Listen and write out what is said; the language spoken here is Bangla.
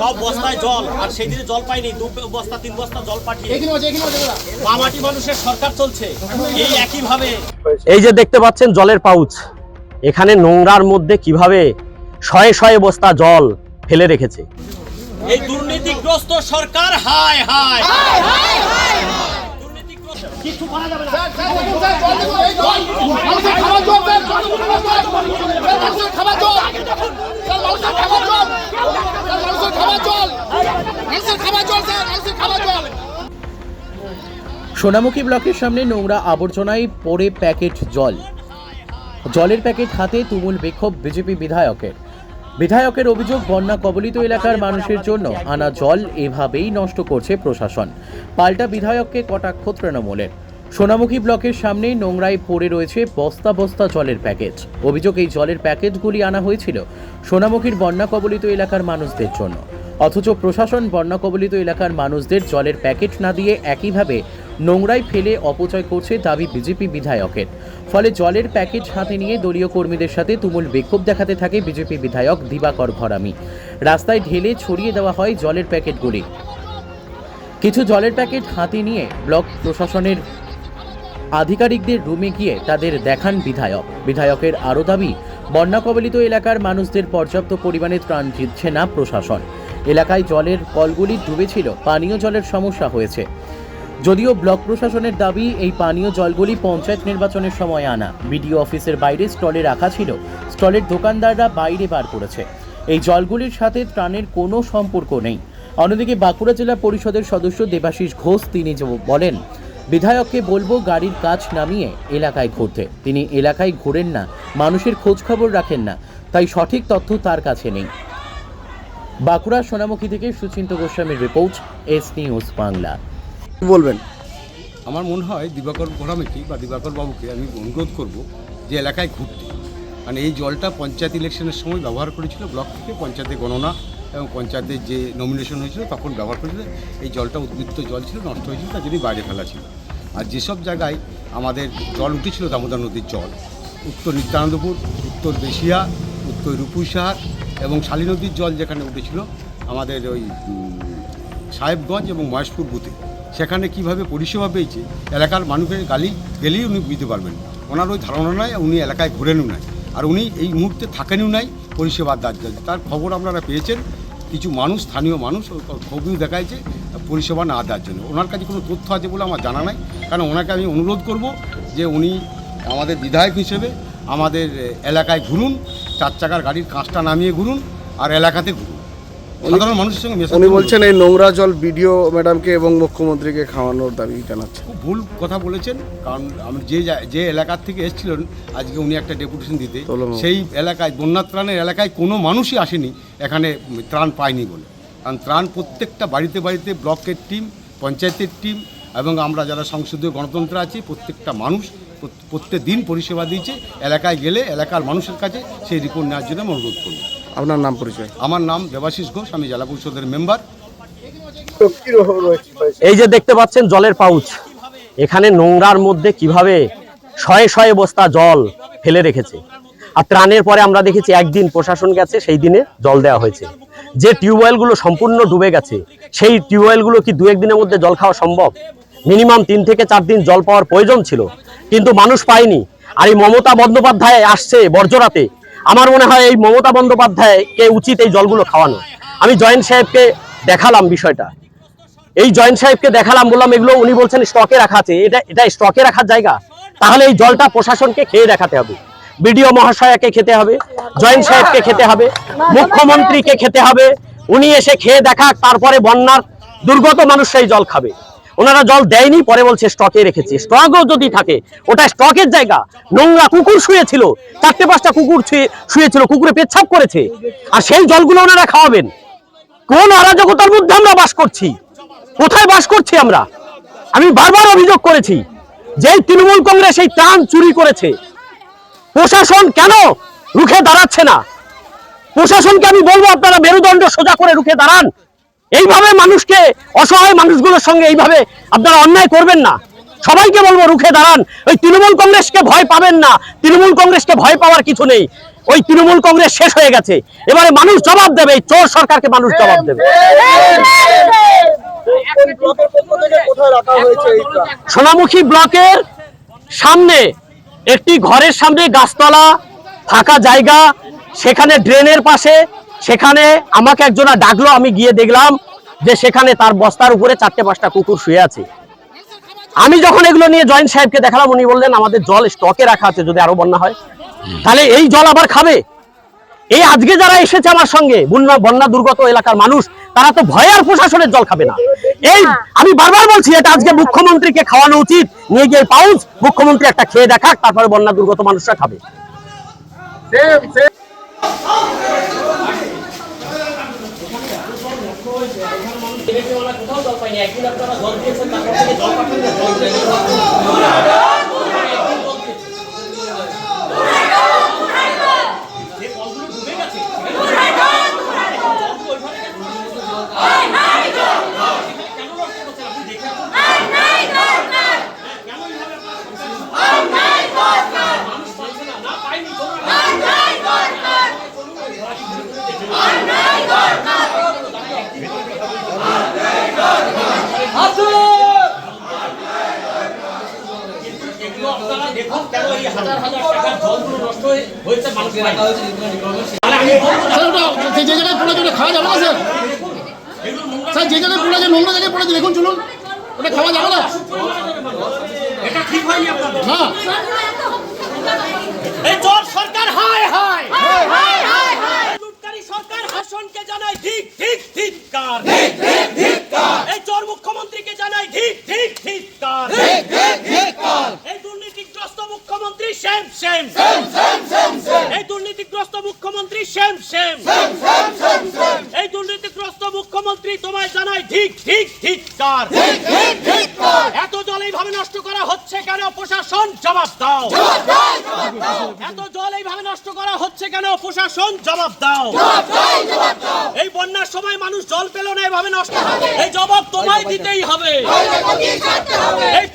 সব বস্তায় জল আর সেই দিনে জল পাইনি দু বস্তা তিন বস্তা জল পাঠিয়ে। মামাটি মানুষের সরকার চলছে এই একই ভাবে এই যে দেখতে পাচ্ছেন জলের পাউচ এখানে নোংরার মধ্যে কীভাবে শয়ে শয়ে বস্তা জল ফেলে রেখেছে। এই দুর্নীতিগ্রস্ত সরকার হায় হায় দুর্নীতিগ্রস্ত কিছু করা যাবে না। সোনামুখী ব্লকের সামনে নোংরা আবর্জনায় পড়ে প্যাকেট জল। জলের প্যাকেট হাতে তুমুল বিক্ষোভ বিজেপি বিধায়কের। বিধায়কের অভিযোগ, বন্যা কবলিত এলাকার মানুষের জন্য আনা জল এভাবেই নষ্ট করছে প্রশাসন। পাল্টা বিধায়ককে কটাক্ষ তৃণমূলের। সোনামুখী ব্লকের সামনে নোংরায় পড়ে রয়েছে বস্তা বস্তা জলের প্যাকেজ। অভিযোগ, এই জলের প্যাকেজগুলি আনা হয়েছিল সোনামুখীর বন্যা কবলিত এলাকার মানুষদের জন্য। অথচ প্রশাসন বন্যা কবলিত এলাকার মানুষদের জলের প্যাকেট না দিয়ে একইভাবে নোংরায় ফেলে অপচয় করছে দাবি বিজেপি বিধায়কের। ফলে জলের প্যাকেট হাতে নিয়ে দলীয় কর্মীদের সাথে তুমুল বিক্ষোভ দেখাতে থাকে বিজেপি বিধায়ক দিবাকর ঘরামি রাস্তায় ঢেলে ছড়িয়ে দেওয়া হয় জলের প্যাকেটগুলি। কিছু জলের প্যাকেট হাতে নিয়ে ব্লক প্রশাসনের আধিকারিকদের রুমে গিয়ে তাদের দেখান বিধায়ক। বিধায়কের আরও দাবি বন্যা কবলিত এলাকার মানুষদের পর্যাপ্ত পরিমাণে ত্রাণ দিচ্ছে না প্রশাসন। এলাকায় জলের কলগুলি ডুবেছিল, পানীয় জলের সমস্যা হয়েছে। যদিও ব্লক প্রশাসনের দাবি, এই পানীয় জলগুলি পঞ্চায়েত নির্বাচনের সময় আনা। বিডিও অফিসের বাইরে স্টলে রাখা ছিল। স্টলের দোকানদাররা বাইরে বার করেছে। এই জলগুলির সাথে ত্রাণের কোনো সম্পর্ক নেই। অন্যদিকে বাঁকুড়া জেলা পরিষদের সদস্য দেবাশিস ঘোষ তিনি বলেন, বিধায়ককে বলব গাড়ির কাজ নামিয়ে এলাকায় ঘুরতে। তিনি এলাকায় ঘোরেন না, মানুষের খোঁজ খবর রাখেন না, তাই সঠিক তথ্য তার কাছে নেই। বাঁকুড়া সোনামুখী থেকে সুচিন্ত গোস্বামীর রিপোর্ট এস নিউজ বাংলা। বলবেন? আমার মনে হয় দিবাকর ঘোরামেকে বা দিবাকর বাবুকে আমি অনুরোধ করব যে এলাকায় ঘুরতে। মানে এই জলটা পঞ্চায়েত ইলেকশনের সময় ব্যবহার করেছিল ব্লক থেকে পঞ্চায়েতে গণনা এবং পঞ্চায়েতের যে নমিনেশন হয়েছিল তখন ব্যবহার করেছিল। এই জলটা উদ্বৃত্ত জল ছিল নষ্ট হয়েছিল তার জন্যই বাইরে ফেলা ছিল। আর যেসব জায়গায় আমাদের জল উঠেছিল দামোদর নদীর জল উত্তর নিত্যানন্দপুর উত্তর বেশিয়া উত্তর রূপুইসাহার এবং শালী নদীর জল যেখানে উঠেছিল, আমাদের ওই সাহেবগঞ্জ এবং মহেশপুর বুথে। সেখানে কীভাবে পরিষেবা পেয়েছে, এলাকার মানুষের গালি গেলেই উনি বুঝতে পারবেন। ওনার ওই ধারণা নয় উনি এলাকায় ঘোরেনও নাই। আর উনি এই মুহূর্তে থাকেনও নাই পরিষেবা দাঁড় তার খবর আপনারা পেয়েছেন, কিছু মানুষ, স্থানীয় মানুষ খবরও দেখাইছে, পরিষেবা না দেওয়ার জন্য। ওনার কাছে কোনো তথ্য আছে বলে আমার জানা নাই, কারণ ওনাকে আমি অনুরোধ করব যে উনি আমাদের বিধায়ক হিসেবে আমাদের এলাকায় ঘুরুন চার চাকার গাড়ির কাঁচটা নামিয়ে ঘুরুন আর এলাকাতে ঘুরুন। সাধারণ মানুষের সঙ্গে উনি বলছেন এই নোংরা জল বিডিও ম্যাডামকে এবং মুখ্যমন্ত্রীকে খাওয়ানোর দাবি জানাচ্ছে। খুব ভুল কথা বলেছেন কারণ আমি যে যে এলাকার থেকে এসেছিলেন আজকে উনি একটা ডেপুটেশন দিতে। সেই এলাকায় বন্যা ত্রাণের এলাকায় কোনো মানুষই আসেনি এখানে ত্রাণ পায়নি বলে। কারণ ত্রাণ প্রত্যেকটা বাড়িতে বাড়িতে ব্লকের টিম পঞ্চায়েতের টিম এবং আমরা যারা সংসদীয় গণতন্ত্র আছি প্রত্যেকটা মানুষ প্রত্যেক দিন পরিষেবা দিয়েছে এলাকায় গেলে এলাকার মানুষের কাছে সেই রিপোর্ট নেওয়ার জন্য আমি অনুরোধ করব। আপনার নাম পরিচয়? আমার নাম দেবাশিস ঘোষ আমি জেলা পরিষদের মেম্বার। এই যে দেখতে পাচ্ছেন জলের পাউচ এখানে নোংরার মধ্যে কীভাবে শয়ে শয়ে বস্তা জল ফেলে রেখেছে। আর ত্রাণের পরে আমরা দেখেছি একদিন প্রশাসন গেছে সেই দিনে জল দেওয়া হয়েছে। যে টিউবওয়েলগুলো সম্পূর্ণ ডুবে গেছে সেই টিউবওয়েলগুলো কি দু একদিনের মধ্যে জল খাওয়া সম্ভব? মিনিমাম তিন থেকে চার দিন জল পাওয়ার প্রয়োজন ছিল। কিন্তু মানুষ পায়নি। আর এই মমতা বন্দ্যোপাধ্যায় আসছে বর্জরাতে আমার মনে হয় এই মমতা বন্দ্যোপাধ্যায়কে উচিত এই জলগুলো খাওয়ানো। আমি জয়েন্ট সাহেবকে দেখালাম বিষয়টা। এই জয়েন্ট সাহেবকে দেখালাম, বললাম এগুলো উনি বলছেন স্টকে রাখা আছে। এটা এটা স্টকে রাখার জায়গা। তাহলে এই জলটা প্রশাসনকে খেয়ে দেখাতে হবে। বিডিও মহাশয়াকে খেতে হবে, জয়েন্ট সাহেবকে খেতে হবে, মুখ্যমন্ত্রীকে খেতে হবে। উনি এসে খেয়ে দেখাক, তারপরে বন্যার দুর্গত মানুষ সেই জল খাবে। ওনারা জল দেয়নি, পরে বলছে স্টকে রেখেছে। স্টকও যদি থাকে, ওটা স্টকের জায়গা। নোংরা কুকুর শুয়েছিল, চারটে পাঁচটা কুকুর শুয়ে শুয়েছিল, কুকুরে পেচ্ছাপ করেছে। আর সেই জলগুলো ওনারা খাওয়াবেন। কোন অরাজকতার মধ্যে আমরা বাস করছি? কোথায় বাস করছি আমরা? আমি বারবার অভিযোগ করেছি যে তৃণমূল কংগ্রেস এই ত্রাণ চুরি করেছে, প্রশাসন কেন রুখে দাঁড়াচ্ছে না? প্রশাসনকে আমি বলব, আপনারা মেরুদণ্ড সোজা করে রুখে দাঁড়ান। এইভাবে মানুষকে, অসহায় মানুষগুলোর সঙ্গে এইভাবে আপনারা অন্যায় করবেন না। সবাইকে বলব, রুখে দাঁড়ান। ওই তৃণমূল কংগ্রেসকে ভয় পাবেন না। তৃণমূল কংগ্রেসকে ভয় পাওয়ার কিছু নেই। ওই তৃণমূল কংগ্রেস শেষ হয়ে গেছে। এবারে মানুষ জবাব দেবে, এই চোর সরকারকে মানুষ জবাব দেবে। সোনামুখী ব্লকের সামনে, একটি ঘরের সামনে গাছতলা, ফাঁকা জায়গা, সেখানে ড্রেনের পাশে সেখানে আমাকে একজনা ডাকলো আমি গিয়ে দেখলাম যে সেখানে তার বস্তার উপরে চারটে পাঁচটা কুকুর শুয়ে আছে। আমি যখন এগুলো নিয়ে জয়েন্ট সাহেবকে দেখালাম উনি বললেন আমাদের জল স্টকে রাখা আছে যদি আরও বন্যা হয়। তাহলে এই জল আবার খাবে? এই আজকে যারা এসেছে আমার সঙ্গে বন্যা বন্যা দুর্গত এলাকার মানুষ তারা তো ভয়ে আর প্রশাসনের জল খাবে না। এই আমি বারবার বলছি এটা আজকে মুখ্যমন্ত্রীকে খাওয়ানো উচিত নিয়ে গিয়ে পাউচ মুখ্যমন্ত্রী একটা খেয়ে দেখাক তারপরে বন্যা দুর্গত মানুষরা খাবে। কোথাও জল পাইনি একদিন আপনারা জল দিয়েছেন তারপর থেকে জল পাঠান যে কলগুলো ডুবে গেছে কেন নষ্ট করছেন আপনি দেখে আসুন। কেন এইভাবে আপনারা করছেন? মানুষ পাচ্ছে না না পাইনি চলুন এগুলো কেন এই হাজার হাজার টাকার জলগুলো নষ্ট হয়েছে মানুষ পায়নি। তাহলে আমি বলব না, স্যার ওটা যে যে জায়গায় পড়েছে ওটা খাওয়া যাবে না স্যার? স্যার যে জায়গায় পড়েছে নোংরা জায়গায় পড়েছে দেখুন চলুন। ওটা খাওয়া যাবে না। এটা ঠিক হয়নি আপনাদের। না। এই চোর সরকার হায় হায়। লুটকারী সরকার হাসনকে জানায় ঠিক ঠিক এই চোর মুখ্যমন্ত্রীকে জানায় ঠিক ঠিক এই দুর্নীতিগ্রস্ত মুখ্যমন্ত্রী সেম সেম এই দুর্নীতিগ্রস্ত মুখ্যমন্ত্রী সেম সেম এই দুর্নীতিগ্রস্ত মুখ্যমন্ত্রী তোমায় জানায় ঠিক ঠিক ধিক্কার এত জল এইভাবে নষ্ট করা হচ্ছে কেন প্রশাসন জবাব দাও। এত জল এইভাবে নষ্ট করা হচ্ছে কেন? প্রশাসন জবাব দাও। এই বন্যার সময় মানুষ জল পেল না এভাবে নষ্ট এই জবাব তোমায় দিতেই হবে। এই